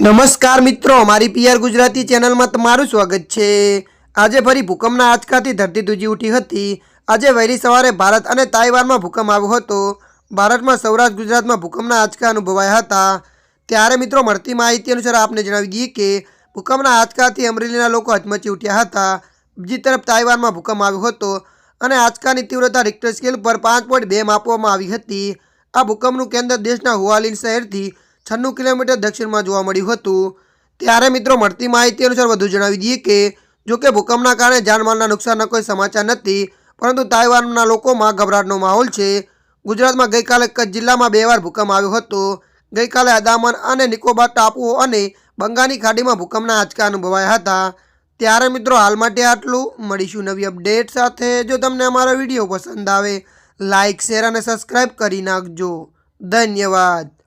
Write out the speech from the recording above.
નમસ્કાર મિત્રો, મારી પીઆર ગુજરાતી ચેનલમાં તમારું સ્વાગત છે. આજે ફરી ભૂકંપના આંચકાથી ધરતી તૂજી ઉઠી હતી. આજે વહેલી સવારે ભારત અને તાઇવાનમાં ભૂકંપ આવ્યો હતો. ભારતમાં સૌરાષ્ટ્ર ગુજરાતમાં ભૂકંપના આંચકા અનુભવાયા હતા. ત્યારે મિત્રો, મળતી માહિતી અનુસાર આપને જણાવી દઈએ કે ભૂકંપના આંચકાથી અમરેલીના લોકો હચમચી ઉઠ્યા હતા. બીજી તરફ તાઇવાનમાં ભૂકંપ આવ્યો હતો અને આંચકાની તીવ્રતા રિક્ટર સ્કેલ પર પાંચ પોઈન્ટ બે માપવામાં આવી હતી. આ ભૂકંપનું કેન્દ્ર દેશના હુઆલિન શહેરથી છન્નું કિલોમીટર દક્ષિણમાં જોવા મળ્યું હતું. ત્યારે મિત્રો, મળતી માહિતી અનુસાર વધુ જણાવી દઈએ કે, જો કે ભૂકંપના કારણે જાનમાલના નુકસાનના કોઈ સમાચાર નથી, પરંતુ તાઇવાનના લોકોમાં ગભરાટનો માહોલ છે. ગુજરાતમાં ગઈકાલે કચ્છ જિલ્લામાં બે વાર ભૂકંપ આવ્યો હતો. ગઈકાલે અદામન અને નિકોબાર ટાપુઓ અને બંગાળની ખાડીમાં ભૂકંપના આંચકા અનુભવાયા હતા. ત્યારે મિત્રો, હાલ માટે આટલું. મળીશું નવી અપડેટ સાથે. જો તમને અમારો વીડિયો પસંદ આવે લાઇક શેર અને સબસ્ક્રાઈબ કરી નાખજો. ધન્યવાદ.